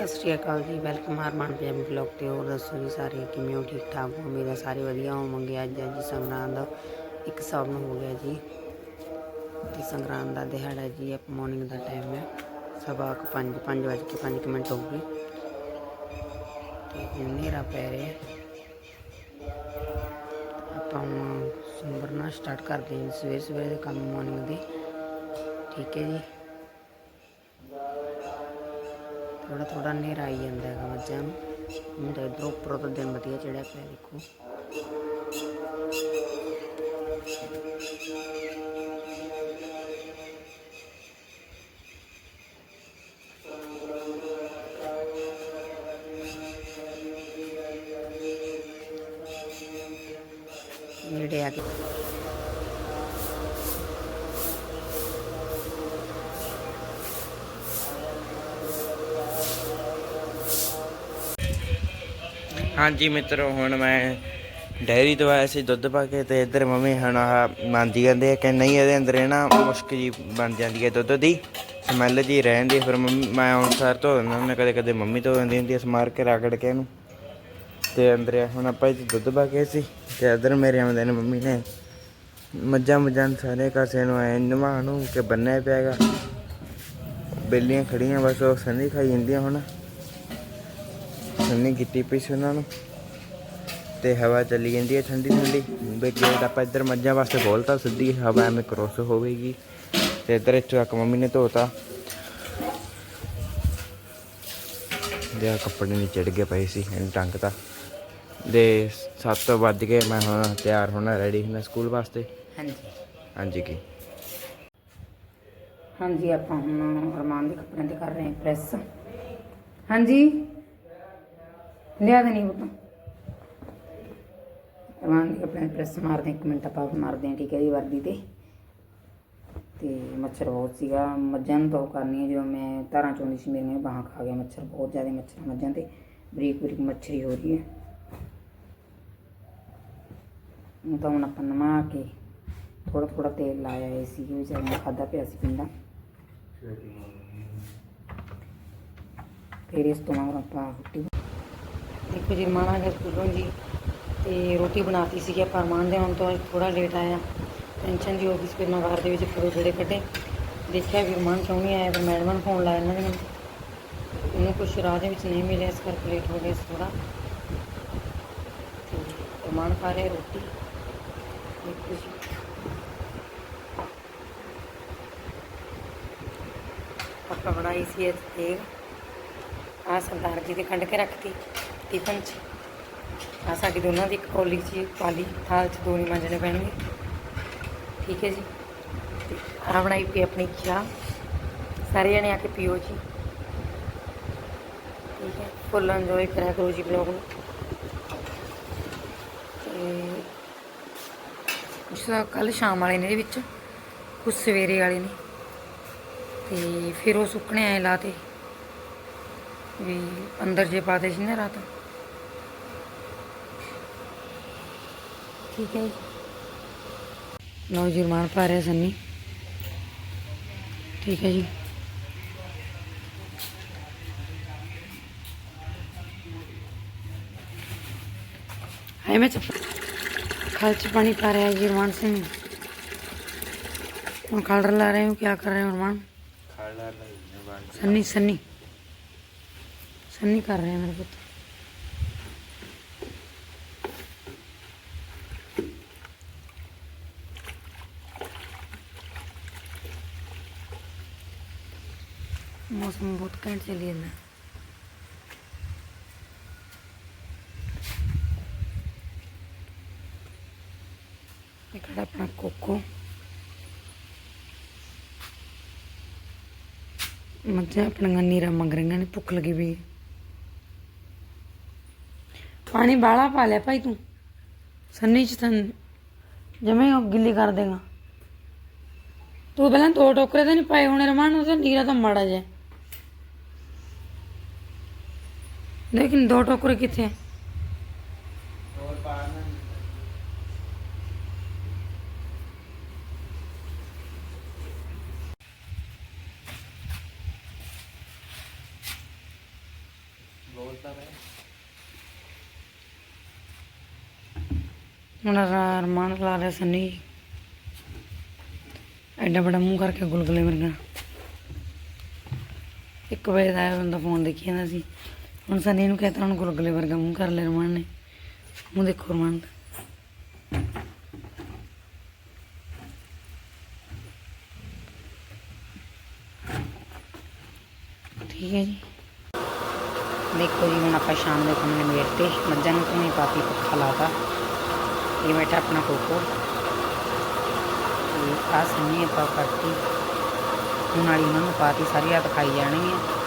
ਸਤਿ ਸ਼੍ਰੀ ਅਕਾਲ ਜੀ, ਵੈਲਕਮ ਹਰਮਨ ਪੰਜਾਬੀ ਬਲੌਗ ਤੇ ਹੋਰ ਦੱਸੋ ਜੀ ਸਾਰੇ ਕਿਵੇਂ ਹੋ, ਠੀਕ ਠਾਕ ਹੋ? ਮੇਰੇ ਸਾਰੇ ਵਧੀਆ ਹੋਵਾਂਗੇ ਅੱਜ ਹੈ ਜੀ ਸੰਗਰਾਂਦ ਦਾ ਇੱਕ ਸਾਵਣ ਹੋ ਗਿਆ ਜੀ। ਤੇ ਸੰਗਰਾਂਦ ਦਾ ਦਿਹਾੜਾ ਜੀ ਅਪ ਮਾਰਨਿੰਗ ਦਾ ਟਾਈਮ ਹੈ। ਸਵਾ ਕੁ ਪੰਜ ਪੰਜ ਵੱਜ ਕੇ ਪੰਜ ਕੁ ਮਿੰਟ ਹੋ ਗਏ। ਤੇ ਹਨੇਰਾ ਪੈ ਰਿਹਾ ਆਪਾਂ ਹੁਣ ਸੰਭਰਨਾ ਸਟਾਰਟ ਕਰਦੇ ਹਾਂ ਸਵੇਰ ਸਵੇਰ ਦੇ ਕੰਮ ਮਾਰਨਿੰਗ ਦੇ। ਠੀਕ ਹੈ ਜੀ। ਥੋੜਾ ਥੋੜਾ ਹਨੇਰਾ ਆਈ ਜਾਂਦਾ ਹੈਗਾ ਮੱਝਾਂ ਨੂੰ ਹੁਣ ਤਾਂ ਇੱਧਰੋਂ ਉੱਪਰੋਂ ਤਾਂ ਦਿਨ ਵਧੀਆ ਚੜਿਆ ਪਿਆ, ਦੇਖੋ। ਨੇੜੇ ਆ ਕੇ ਹਾਂਜੀ ਮਿੱਤਰੋ ਹੁਣ ਮੈਂ ਡੈਰੀ ਤੋਂ ਆਇਆ ਸੀ ਦੁੱਧ ਪਾ ਕੇ ਤੇ ਇੱਧਰ ਮੰਮੀ ਹੁਣ ਆਹ ਮੰਨਦੀ ਜਾਂਦੇ ਆ ਕਿ ਨਹੀਂ ਇਹਦੇ ਅੰਦਰ ਇਹ ਨਾ ਮੁਸ਼ਕ ਜੀ ਬਣ ਜਾਂਦੀ ਹੈ ਦੁੱਧ ਦੀ ਸਮੈਲ ਜੀ ਰਹਿੰਦੀ ਹੈ। ਫਿਰ ਮੰਮੀ ਮੈਂ ਹੁਣ ਸਾਰ ਧੋ ਦਿੰਦਾ ਹੁੰਦਾ ਕਦੇ ਕਦੇ ਮੰਮੀ ਧੋ ਦਿੰਦੀ ਹੁੰਦੀ ਹੈ ਸਮਾਰ ਕੇ ਰਗੜ ਕੇ ਇਹਨੂੰ। ਤੇ ਅੰਦਰ ਆ, ਹੁਣ ਆਪਾਂ ਇੱਥੇ ਦੁੱਧ ਪਾ ਕੇ ਸੀ ਤੇ ਇੱਧਰ ਮੇਰੇ ਆਉਂਦੇ ਨੇ ਮੰਮੀ ਨੇ। ਮੱਝਾਂ ਮੁੱਝਾਂ ਨੂੰ ਸਾਰੇ ਕਾਸੇ ਨੂੰ ਐ ਨਵਾ ਨੂੰ ਕਿ ਬੰਨਿਆ ਪਿਆਗਾ ਬੇਲੀਆਂ ਖੜੀਆਂ ਬਸ ਉਹ ਸੰਨੀ ਖਾਈ ਜਾਂਦੀਆਂ ਹੁਣ। ਸੰਨੀ ਕੀਤੀ ਪਈ ਸੀ ਉਹਨਾਂ ਨੂੰ। ਤੇ ਹਵਾ ਚੱਲੀ ਜਾਂਦੀ ਹੈ ਠੰਡੀ ਠੰਡੀ। ਵੀ ਗੇਟ ਆਪਾਂ ਇੱਧਰ ਮੱਝਾਂ ਵਾਸਤੇ ਖੋਲਤਾ ਸਿੱਧੀ ਹਵਾ ਐਵੇਂ ਕ੍ਰੋਸ ਹੋਵੇਗੀ। ਤੇ ਇੱਧਰ ਇੱਕ ਮੰਮੀ ਨੇ ਧੋਤਾ। ਦੇ ਕੱਪੜੇ ਨਹੀਂ ਚੜ ਗਏ ਪਏ ਸੀ ਇਹਨੂੰ ਟੰਗਤਾ। ਦੇ 7 ਵੱਜ ਗਏ ਮੈਂ ਹੁਣ ਤਿਆਰ ਹੋਣਾ ਰੈਡੀ ਹੋਣਾ ਸਕੂਲ ਵਾਸਤੇ। ਹਾਂਜੀ। ਹਾਂਜੀ ਕੀ? ਹਾਂਜੀ ਆਪਾਂ ਹੁਣ ਅਰਮਾਨ ਦੇ ਕੱਪੜਿਆਂ ਤੇ ਕਰ ਰਹੇ ਹਾਂ ਪ੍ਰੈਸ ਹਾਂਜੀ? ਲਿਆ ਦੇ ਨਹੀਂ ਬੁੱਤ ਅਰਮਾਨ ਦੇ ਕੱਪੜਿਆਂ ਤੇ ਪ੍ਰੈਸ ਮਾਰਦੇ ਇੱਕ ਮਿੰਟ ਆਪਾਂ ਮਾਰਦੇ ਹਾਂ ਠੀਕ ਹੈ ਜੀ ਵਰਦੀ ਤੇ। ਤੇ ਮੱਛਰ ਬਹੁਤ ਸੀਗਾ ਮੱਝਾਂ ਨੂੰ ਤਾਂ ਉਹ ਕਰਨੀ ਹੈ ਜਦੋਂ ਮੈਂ ਧਾਰਾਂ ਚੋਂਦੀ ਸੀ ਮੇਰੀਆਂ ਬਾਹਾਂ ਖਾ ਗਿਆ ਮੱਛਰ ਬਹੁਤ ਜ਼ਿਆਦਾ ਮੱਛਰ ਮੱਝਾਂ ਤੇ। ਬਰੀਕ ਬਰੀਕ ਮੱਛਰੀ ਹੋ ਰਹੀ ਹੈ। ਹੁਣ ਤਾਂ ਹੁਣ ਆਪਾਂ ਨਮਾ ਕੇ ਥੋੜਾ ਥੋੜਾ ਤੇਲ ਲਾਇਆ ਏ ਸੀ ਵਿਚਾਰੇ ਨੇ ਖਾਦਾ ਪਿਆ ਸੀ ਪਿੰਡਾ। ਫਿਰ ਇਸ ਤੋਂ ਮਗਰ ਆਪਾਂ ਰੋਟੀ ਦੇਖੋ ਜੀ ਰਮਾਨ ਆ ਗਿਆ ਸਕੂਲੋਂ ਜੀ। ਤੇ ਰੋਟੀ ਬਣਾਤੀ ਸੀ ਆਪਾਂ ਰਮਾਨ ਦੇ ਆਉਣ ਤੋਂ ਥੋੜਾ ਲੇਟ ਆਇਆ ਟੈਨਸ਼ਨ ਦੀ ਹੋ ਗਈ ਸੀ ਫਿਰ ਮੈਂ ਬਾਹਰ ਦੇ ਵਿੱਚ ਫੋਟੋ ਜਿਹੜੇ ਕੱਢੇ। ਦੇਖਿਆ ਵੀ ਰਮਾਨ ਕਿਉਂ ਨਹੀਂ ਆਇਆ, ਫਿਰ ਮੈਡਮ ਨੂੰ ਫੋਨ ਲਾਇਆ ਇਹਨਾਂ ਨੇ। ਮੈਨੂੰ ਉਹਨੂੰ ਕੁਛ ਰਾਹ ਦੇ ਵਿੱਚ ਨਹੀਂ ਮਿਲਿਆ, ਇਸ ਕਰਕੇ ਲੇਟ ਹੋ ਗਏ ਥੋੜਾ ਤੇ ਰਮਾਨ ਖਾ ਰਿਹਾ ਰੋਟੀ। ਦੇਖੋ ਜੀ। ਆਪਾਂ ਬਣਾਈ ਸੀ ਇਹ ਤੇਲ। ਆ ਸਰਦਾਰ ਜੀ ਦੇ ਕੱਢ ਕੇ ਰੱਖਤੀ ਟਿਫਨ 'ਚ ਆ ਸਾਡੀ ਦੋਨਾਂ ਦੀ ਇੱਕ ਕੋਲੀ 'ਚ ਪਾਲੀ, ਥਾਲ 'ਚ ਦੋ ਨਹੀਂ ਮਾਂਜਣੇ ਪੈਣਗੇ ਠੀਕ ਹੈ ਜੀ। ਤੇ ਆ ਬਣਾਈ ਪਈ ਆਪਣੀ ਚਾਹ। ਸਾਰੇ ਜਣੇ ਆ ਕੇ ਪੀਓ ਜੀ। ਠੀਕ ਹੈ। ਫੁੱਲ ਇੰਜੋਏ ਕਰਿਆ ਕਰੋ ਜੀ ਬਲੌਗ ਨੂੰ। ਤੇ ਕੁਛ ਕੱਲ ਸ਼ਾਮ ਵਾਲੇ ਨੇ ਇਹਦੇ ਵਿੱਚ, ਕੁਛ ਸਵੇਰੇ ਵਾਲੇ ਨੇ। ਤੇ ਫਿਰ ਉਹ ਸੁੱਕਣੇ ਆਏ ਲਾਤੇ ਵੀ ਅੰਦਰ ਜੇ ਪਾਤੇ ਸੀ ਨਾ ਰਾਤ। ठीक है। लो जी मार पा रहे सन्नी। ठीक है जी। हाय मैं चप खालच पानी पा रहा है जी हनुमान सिंह और खालर ला रहे हूँ क्या कर रहे हैं हनुमान सन्नी सन्नी। सन्नी कर रहे हैं मेरे पुत्र। ਮੌਸਮ ਬਹੁਤ ਘੈਂਟ ਚੱਲੀ ਜਾਂਦਾ। ਇਹ ਖੜਾ ਆਪਣਾ ਕੋਕੋ? ਮੱਝਾਂ ਆਪਣੀਆਂ ਨੀਰਾ ਮੰਗ ਰਹੀਆਂ ਨੇ, ਭੁੱਖ ਲੱਗੀ ਵੀ ਪਾਣੀ ਬਾਲਾ ਪਾ ਲਿਆ ਭਾਈ ਤੂੰ। ਸੰਨੀ ਚ ਤਨ ਜਮੇ ਉਹ ਗਿੱਲੀ ਕਰ ਦੇਗਾ। ਤੂੰ ਪਹਿਲਾਂ ਦੋ ਟੋਕਰੇ ਤਾਂ ਨਹੀਂ ਪਾਏ ਹੁਣੇ ਰਮਾਨ ਉਹ ਤਾਂ ਨੀਰਾ ਤਾਂ ਮਾੜਾ ਜਿਹਾ। ਲੇਕਿਨ ਦੋ ਟੋਕਰੇ ਕਿੱਥੇ ਹੈ ਬੋਲਦਾ ਮੈਂ ਹੁਣ ਰਮਾਨ ਐਡਾ ਬੜਾ ਮੂੰਹ ਕਰਕੇ ਗੁਲਗੁਲੇ ਵਰਗਾ। ਇੱਕ ਵਜੇ ਦਾ ਆਇਆ ਬੰਦਾ ਫੋਨ ਦੇਖੀ ਜਾਂਦਾ ਸੀ। ਹੁਣ ਸੰਨੀ ਨੂੰ ਕਹਤਾ ਹੁਣ ਗੁਲਗੁਲੇ ਵਰਗਾ ਮੂੰਹ ਕਰ ਲਿਆ ਰਮਾਨ ਨੇ। ਮੂੰਹ ਦੇਖੋ ਰਮਾਨ ਦਾ। ਠੀਕ ਹੈ ਜੀ। ਦੇਖੋ ਜੀ, ਹੁਣ ਆਪਾਂ ਸ਼ਾਮ ਦੇ ਕੰਮ ਨਿਬੇੜ ਤੇ ਮੱਝਾਂ ਨੂੰ ਧੂਣੀ ਪਾਤੀ, ਪੱਖਾ ਲਾਤਾ। ਇਹ ਬੈਠਾ ਆਪਣਾ ਕੋਕੋ। ਤੇ ਆ ਸੰਨੀ ਆਪਾਂ ਕੱਟੀ ਹੁਣ ਵਾਲੀ ਉਹਨਾਂ ਨੂੰ ਪਾਤੀ, ਸਾਰੀ ਰਾਤ ਖਾਈ ਜਾਣਗੀਆਂ ਆਹ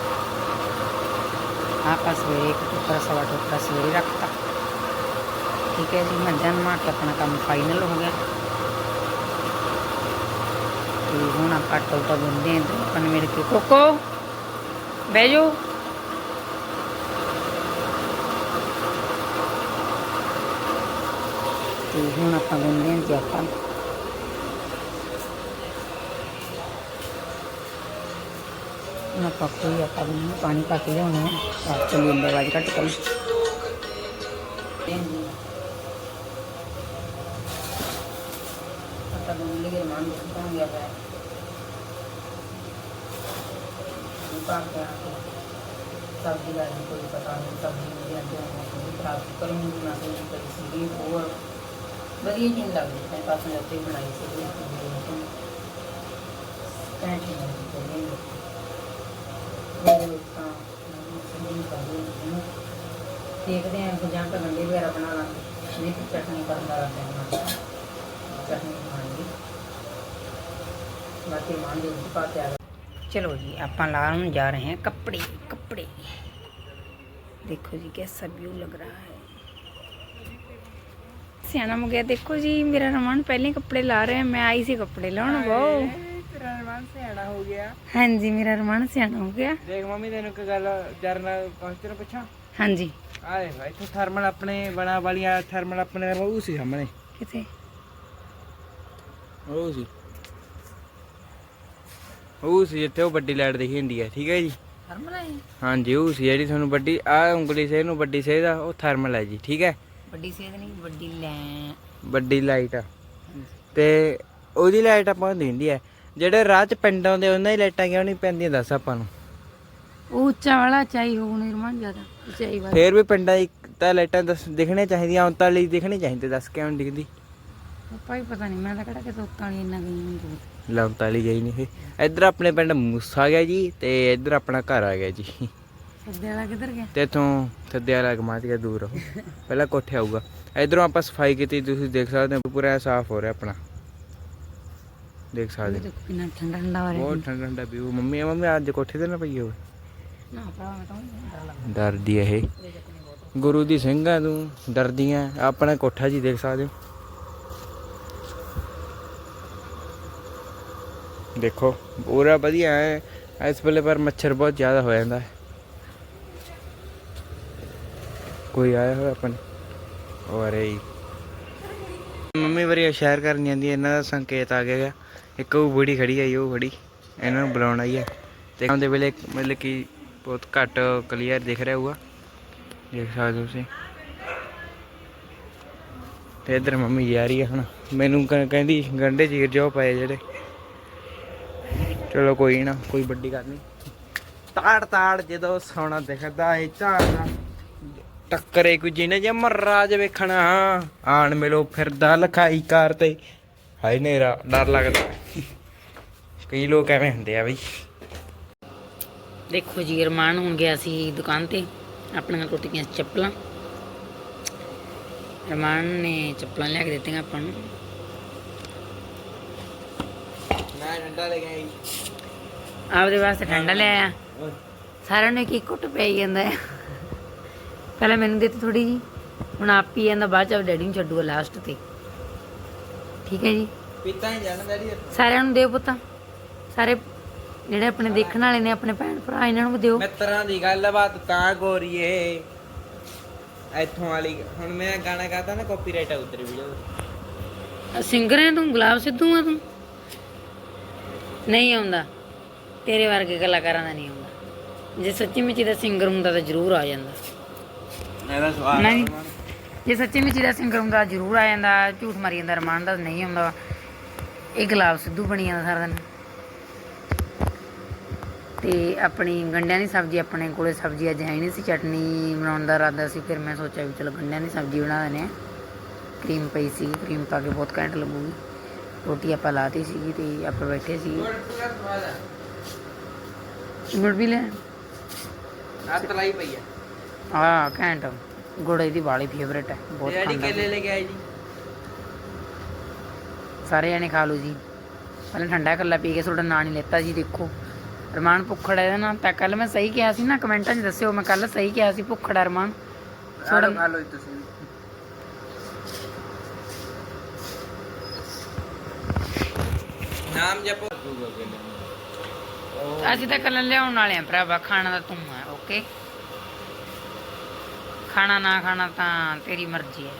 ਆਪਾਂ ਸਵੇਰੇ ਇੱਕ ਟੁੱਕਰ ਸਵਾ ਟੁੱਕਰ ਸਵੇਰੇ ਰੱਖਤਾ। ਠੀਕ ਹੈ ਜੀ ਮੱਝਾਂ ਨੂੰ ਨਵਾ ਕੇ ਆਪਣਾ ਕੰਮ ਫਾਈਨਲ ਹੋ ਗਿਆ। ਤੇ ਹੁਣ ਆਪਾਂ ਟੋਟਾ ਗੁੰਦੇ ਹਾਂ ਤੇ ਆਪਾਂ ਮੇਰੇ ਕੇ ਕੋਕੋ, ਬਹਿ ਜਾਓ। ਤੇ ਹੁਣ ਆਪਾਂ ਗੁੰਦੇ ਹਾਂ ਤੇ ਆਪਾਂ। ਹੁਣ ਆਪਾਂ ਆਪਾਂ ਨੂੰ ਪਾਣੀ ਪਾ ਕੇ ਲਿਆਉਣਾ ਹੈ। ਆਪ ਚਲੀ ਅੰਦਰ ਵਾਜ ਕੱਟ ਕਰ। ਆਪਾਂ ਗੁੰਦੇ ਕੇ ਮਾਨ ਦਿੱਤਾ ਗਿਆ ਹੈ ਪਾ ਕੇ ਸਬਜ਼ੀ ਦਾ ਕੋਈ ਪਤਾ ਨਹੀਂ ਸਬਜ਼ੀ ਮੁਝੇ ਅੱਜ ਖਰਾਬ ਕਰੂੰਗੀ ਨਾ ਕੋਈ ਕਰੀ ਹੋਰ ਵਧੀਆ ਜੀ ਲੱਗਦੀ। ਹੈ ਪਾਸ ਉੱਤੇ ਬਣਾਈ ਸੀ। ਕੈਂਟੀ ਨਹੀਂ ਕੋਈ ਮੇਰੇ ਤਾਂ ਸੰਦੀ ਕਰਦੇ ਦੇਖਦੇ ਆਂ ਕਿ ਜਾਂ ਤਾਂ ਗੰਡੇ ਵਗੈਰਾ ਬਣਾ ਲਾਂਗੇ ਨਹੀਂ ਤਾਂ ਚਟਨੀ ਕਰਨ ਦਾ ਰੱਖਦੇ ਹਾਂ ਚਟਨੀ ਬਣਾਉਣੀ ਬਾਕੀ ਮਾਂ ਦੇ ਉੱਤੇ ਪਾ ਕੇ ਆ ਚਲੋ ਜੀ ਆਪਾਂ ਲਾਉਣ ਜਾ ਰਹੇ हैं कपड़े कपड़े देखो जी कैसा व्यू लग रहा है ਸਿਆਣਾ ਹੋ ਗਿਆ ਦੇਖੋ ਜੀ ਮੇਰਾ ਰਮਨ ਪਹਿਲੇ ਕੱਪੜੇ ਲਾ ਰਿਹਾ ਮੈਂ ਆਈ ਸੀ ਕੱਪੜੇ ਲਾਉਣ ਬਹੁ ਤੇਰਾ ਰਮਾਨ ਸਿਆਣਾ ਹੋ ਗਿਆ। ਹਾਂਜੀ ਮੇਰਾ ਰਮਨ ਸਿਆਣਾ ਹੋ ਗਿਆ। ਦੇਖ ਮੰਮੀ ਤੈਨੂੰ ਇੱਕ ਗੱਲ ਜਰਨਲ ਕੌਂਸਟਰ ਪੁੱਛਾਂ? ਹਾਂਜੀ। ਆਏ ਭਾਈ ਇੱਥੇ ਥਰਮਲ ਆਪਣੇ ਬਣਾ ਵਾਲੀਆਂ ਥਰਮਲ ਆਪਣੇ ਉਹ ਸੀ ਸਾਹਮਣੇ। ਕਿਤੇ ਉਹ ਸੀ। ਉਹ ਸੀ ਜਿੱਥੇ ਉਹ ਵੱਡੀ ਲਾਈਟ ਦਿਖੀ ਹੁੰਦੀ ਹੈ ਠੀਕ ਹੈ ਜੀ? ਥਰਮਲ ਹੈ ਹਾਂਜੀ ਉਹ ਸੀ ਜਿਹੜੀ ਤੁਹਾਨੂੰ ਵੱਡੀ ਆ ਉਂਗਲੀ ਸੇ ਨੂੰ ਵੱਡੀ ਸੇ ਦਾ ਉਹ ਥਰਮਲ ਹੈ ਜੀ ਠੀਕ ਹੈ ਵੱਡੀ ਸੇਧ ਨਹੀਂ ਵੱਡੀ ਲੈ ਵੱਡੀ ਲਾਈਟ ਆ। ਤੇ ਉਹਦੀ ਲਾਈਟ ਆਪਾਂ ਨੂੰ ਦਿੰਦੀ ਹੈ ਜਿਹੜੇ ਰਾਹ ਚ ਪਿੰਡ ਆਉਂਦੇ ਉਹਨਾਂ ਦੀ ਲਾਈਟਾਂ ਕਿਉਂ ਨਹੀਂ ਪੈਂਦੀਆਂ ਦੱਸ ਆਪਾਂ ਨੂੰ? ਉਹ ਉੱਚਾ ਵਾਲਾ ਚਾਈ ਹੋ ਨਿਰਮਾਨ ਜ਼ਿਆਦਾ ਉਚਾਈ ਵਾਲਾ। ਫੇਰ ਵੀ ਪਿੰਡਾਂ ਦੀ ਤਾਂ ਲਾਈਟਾਂ ਦੱਸ ਦਿਖਣੇ ਚਾਹੀਦੀਆਂ ਔਂਤਾਂ ਲਈ ਦਿਖਣੇ ਚਾਹੀਦੇ ਦੱਸ ਕਿਉਂ ਨਹੀਂ ਦਿਖਦੀ? ਪਾਪਾ ਹੀ ਪਤਾ ਨਹੀਂ ਮੈਂ ਤਾਂ ਕਿਹੜਾ ਕਿਤੇ ਉੱਤਾਂ ਨਹੀਂ ਇੰਨਾ ਗਈ ਹਾਂ ਦੂਰ। ਲੌਂਤਾਂ ਲਈ ਗਈ ਨਹੀਂ ਇਹ ਇੱਧਰ ਆਪਣੇ ਪਿੰਡ ਮੂਸਾ ਗਿਆ ਜੀ ਤੇ ਇੱਧਰ ਆਪਣਾ ਘਰ ਆ ਗਿਆ ਜੀ। ਸੱਦੇ ਵਾਲਾ ਕਿੱਧਰ ਗਿਆ? ਤੇ ਇਥੋਂ ਥੱਦੇ ਵਾਲਾ ਗਮਾਤ ਗਿਆ ਦੂਰ। ਉਹ ਪਹਿਲਾਂ ਕੋਠੇ ਆਊਗਾ। ਇਧਰੋਂ ਆਪਾਂ ਸਫ਼ਾਈ ਕੀਤੀ ਤੁਸੀਂ ਦੇਖ ਸਕਦੇ ਹੋ ਪੂਰਾ ਸਾਫ਼ ਹੋ ਰਿਹਾ ਆਪਣਾ। ਦੇਖ ਸਕਦੇ ਹੋ। ਦੇਖੋ ਕਿੰਨਾ ਠੰਡਾ ਠੰਡਾ ਹੋ ਰਿਹਾ ਬਹੁਤ ਠੰਡਾ ਠੰਡਾ ਵੀਊ ਮੰਮੀ ਆ ਮੰਮੀ ਅੱਜ ਕੋਠੇ ਤੇ ਨਾ ਪਈ ਹੋਵੇ। ਨਾ ਭਰਾ ਮੈਂ ਤਾਂ ਡਰਦੀ ਆ ਇਹ। ਗੁਰੂ ਦੀ ਸਿੰਘ ਆ ਤੂੰ ਡਰਦੀਆਂ ਆਪਣਾ ਕੋਠਾ ਜੀ ਦੇਖ ਸਕਦੇ ਹੋ। ਦੇਖੋ ਪੂਰਾ ਵਧੀਆ ਹੈ। ਇਸ ਵੇਲੇ ਪਰ ਮੱਛਰ ਬਹੁਤ ਜ਼ਿਆਦਾ ਹੋ ਜਾਂਦਾ ਹੈ। ਕੋਈ ਆਇਆ ਹੋਇਆ ਆਪਣੇ ਹੀ। ਮੰਮੀ ਵਰੀ ਸ਼ੇਅਰ ਕਰਨ ਜਾਂਦੀ ਹੈ, ਇਹਨਾਂ ਦਾ ਸੰਕੇਤ ਆ ਗਿਆ। ਇੱਕ ਉਹ ਬੁੜੀ ਖੜੀ ਆਈ ਉਹ ਖੜੀ ਇਹਨਾਂ ਨੂੰ ਬੁਲਾਉਣ ਆਈ ਹੈ ਤੇ ਉਹਦੇ ਵੇਲੇ ਮਤਲਬ ਕਿ ਬਹੁਤ ਘੱਟ ਕਲੀਅਰ ਦਿਖ ਰਿਹਾ ਹੋਊਗਾ। ਦੇਖ ਸਕਦੇ ਹੋ ਤੁਸੀਂ। ਤੇ ਇਧਰ ਮੰਮੀ ਜਾ ਰਹੀ ਹੈ ਹੁਣ। ਮੈਨੂੰ ਕਹਿੰਦੀ ਗੰਡੇ ਚੀਰ ਜਾਓ ਪਏ ਜਿਹੜੇ। ਚਲੋ ਕੋਈ ਨਾ, ਕੋਈ ਵੱਡੀ ਗੱਲ ਨਹੀਂ। ਤਾੜ ਤਾੜ ਜਦੋਂ ਸੋਨਾ ਦਿਖਦਾ ਏ ਝਾੜਦਾ ਟੱਕਰੇ ਕੋਈ ਜਿਹਨੇ ਜੇ ਮਹਾਰਾਜ ਵੇਖਣਾ। ਆਣ ਮਿਲੋ ਫਿਰਦਾ, ਲਖਾਈ ਕਾਰ ਤੇ। ਹਾਏ ਨੇਰਾ ਡਰ ਲੱਗਦਾ। ਕਈ ਲੋਕ ਐਵੇਂ ਹੁੰਦੇ ਆ ਬਈ। ਦੇਖੋ ਜੀ ਅਰਮਾਨ ਹੁਣ ਗਿਆ ਸੀ ਦੁਕਾਨ ਤੇ ਆਪਣੀਆਂ ਟੁੱਟੀਆਂ ਚੱਪਲਾਂ। ਅਰਮਾਨ ਨੇ ਚੱਪਲਾਂ ਲਿਆ ਕੇ ਦਿੱਤੀਆਂ ਆਪਾਂ ਨੂੰ। ਮੈਂ ਡੰਡਾ ਲੈ ਗਿਆ ਆਪਦੇ ਵਾਸਤੇ ਠੰਡਾ ਲਿਆਇਆ ਸਾਰਿਆਂ ਨੂੰ ਇੱਕ ਇੱਕ ਘੁੱਟ ਪੈ ਜਾਂਦਾ ਹੈ। ਪਹਿਲਾਂ ਮੈਨੂੰ ਦਿੱਤੀ ਥੋੜੀ ਜੀ ਹੁਣ ਆਪ ਪੀ ਜਾਂਦਾ ਬਾਅਦ ਚ ਡੈਡੀ ਨੂੰ ਛੱਡੂਗਾ ਲਾਸਟ ਤੇ। ਠੀਕ ਹੈ ਜੀ? ਪੀਤਾ ਹੀ ਜਾਣਾ ਡੈਡੀ। ਸਾਰਿਆਂ ਨੂੰ ਦਿਓ ਪੁੱਤਾਂ। ਸਾਰੇ ਜਿਹੜੇ ਆਪਣੇ ਦੇਖਣ ਵਾਲੇ ਨੇ ਆਪਣੇ ਭੈਣ ਭਰਾ ਇਹਨਾਂ ਨੂੰ ਦਿਓ। ਮਿੱਤਰਾਂ ਦੀ ਗੱਲਬਾਤ ਤਾਂ ਗੋਰੀਏ। ਇੱਥੋਂ ਵਾਲੀ ਹੁਣ ਮੈਂ ਗਾਣਾ ਗਾਤਾ ਨਾ ਕਾਪੀਰਾਈਟ ਆ ਉਤਰੀ ਵੀਡੀਓ ਸਿੰਗਰ ਹੈ ਤੂੰ ਗੁਲਾਬ ਸਿੱਧੂ ਆ ਤੂੰ? ਨਹੀਂ ਆਉਂਦਾ। ਤੇਰੇ ਵਰਗੇ ਕਲਾਕਾਰਾਂ ਦਾ ਨਹੀਂ ਆਉਂਦਾ। ਜੇ ਸੱਚੀ ਮੁੱਚੀ ਦਾ ਸਿੰਗਰ ਹੁੰਦਾ ਤਾਂ ਜ਼ਰੂਰ ਆ ਜਾਂਦਾ। ਇਹਦਾ ਸਵਾਲ ਨਹੀਂ। ਜੇ ਸੱਚੀ ਮੁੱਚੀ ਦਾ ਸਿੰਗਰ ਹੁੰਦਾ ਜ਼ਰੂਰ ਆ ਜਾਂਦਾ। ਝੂਠ ਮਾਰੀ ਜਾਂਦਾ ਰਮਾਨ ਦਾ ਨਹੀਂ ਹੁੰਦਾ ਇਹ ਗੁਲਾਬ ਸਿੱਧੂ ਬਣੀ ਜਾਂਦਾ ਸਾਰਾ ਦਿਨ। ਤੇ ਆਪਣੀ ਗੰਡਿਆਂ ਦੀ ਸਬਜ਼ੀ ਆਪਣੇ ਕੋਲੇ ਸਬਜ਼ੀ ਅੱਜ ਹੈ ਨਹੀਂ ਸੀ ਚਟਨੀ ਬਣਾਉਣ ਦਾ ਇਰਾਦਾ ਸੀ ਫਿਰ ਮੈਂ ਸੋਚਿਆ ਵੀ ਚਲੋ ਗੰਡਿਆਂ ਦੀ ਸਬਜ਼ੀ ਬਣਾ ਦਿੰਦੇ ਆ ਕਰੀਮ ਪਈ ਸੀ ਕਰੀਮ ਪਾ ਕੇ ਬਹੁਤ ਘੈਂਟ ਲੱਗੂਗੀ। ਰੋਟੀ ਆਪਾਂ ਲਾਤੀ ਸੀਗੀ ਤੇ ਆਪਾਂ ਬੈਠੇ ਸੀ। ਗੁੜ ਵੀ ਲੈ ਹੱਥ ਲਾਈ ਪਈ ਆ। ਆ ਘੈਂਟ। ਗੁੜ ਇਹਦੀ ਵਾਲੀ ਫੇਵਰੇਟ ਹੈ ਬਹੁਤ ਖਾਂਦਾ। ਕੇਲੇ ਲੈ ਕੇ ਆਏ ਜੀ। ਸਾਰੇ ਜਣੇ ਖਾ ਲਓ ਜੀ। ਪਹਿਲਾਂ ਠੰਡਾ ਕੱਲਾ ਪੀ ਕੇ ਤੁਹਾਡਾ ਨਾਂ ਨਹੀਂ ਲੈਤਾ ਜੀ ਦੇਖੋ। ਰਮਾਨ ਭੁੱਖੜ ਹੈ ਇਹਦਾ ਨਾਮ ਤਾਂ ਕੱਲ ਮੈਂ ਸਹੀ ਕਿਹਾ ਸੀ ਨਾ ਕਮੈਂਟਾਂ 'ਚ ਦੱਸਿਓ ਮੈਂ ਕੱਲ ਸਹੀ ਕਿਹਾ ਸੀ ਭੁੱਖੜ ਹੈ ਰਮਾਨ। ਥੋੜਾ ਖਾ ਲਓ ਜੀ ਤੁਸੀਂ। ਨਾਮ ਜਪੋ। ਅਸੀਂ ਤਾਂ ਕੱਲ ਲਿਆਉਣ ਵਾਲੇ ਆ ਭਰਾਵਾ ਖਾਣਾ ਤਾਂ ਤੂੰ ਹੈ ਓਕੇ ਖਾਣਾ ਨਾ ਖਾਣਾ ਤਾਂ ਤੇਰੀ ਮਰਜ਼ੀ ਹੈ।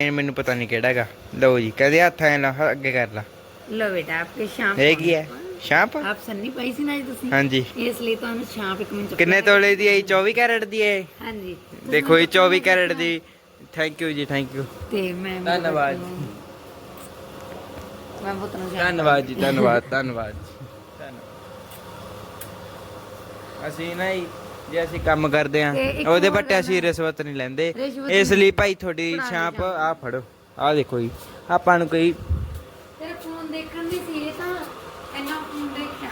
ਇਹ ਮੈਨੂੰ ਪਤਾ ਨਹੀਂ ਕਿਹੜਾ ਹੈਗਾ। ਲਓ ਜੀ ਕਹਦੇ ਹੱਥ ਐ ਲਾ ਅੱਗੇ ਕਰ ਲਾ। ਲੋ ਬੇਟਾ ਆਪਕੇ ਸ਼ਾਮ ਇਹ ਕੀ ਹੈ? ਸ਼ਾਂਪ ਆਪ ਸੰਨੀ ਪਾਈ ਸੀ ਨਾ ਜੀ ਤੁਸੀਂ? ਹਾਂਜੀ। ਇਸ ਲਈ ਤੁਹਾਨੂੰ ਸ਼ਾਮ ਇੱਕ ਮਿੰਟ ਕਿੰਨੇ ਤੋਲੇ ਦੀ ਹੈ ਜੀ? 24 ਕੈਰਟ ਦੀ ਹੈ ਹਾਂਜੀ। ਦੇਖੋ ਜੀ 24 ਕੈਰਟ ਦੀ। ਥੈਂਕ ਯੂ ਜੀ ਥੈਂਕ ਯੂ ਤੇ ਮੈਂ ਧੰਨਵਾਦ। ਮੈਂ ਨੂੰ ਧੰਨਵਾਦ ਜੀ ਧੰਨਵਾਦ ਧੰਨਵਾਦ। ਅਸੀਂ ਨਾ ਜੀ ਅਸੀਂ ਕੰਮ ਕਰਦੇ ਆ ਉਹਦੇ ਬੱਟੇ ਅਸੀਂ ਰਿਸ਼ਵਤ ਨਹੀਂ ਲੈਂਦੇ। ਇਸ ਲਈ ਭਾਈ ਤੁਹਾਡੀ ਛਾਪ ਛਾਪ। ਆ ਫੜੋ। ਆ ਦੇਖੋ ਜੀ ਆਪਾਂ ਨੂੰ ਕੋਈ ਤੇਰਾ ਫੋਨ ਦੇਖਣ ਦੀ ਸੀ ਇਹ ਤਾਂ ਇੰਨਾ ਫੋਨ ਦੇਖਿਆ।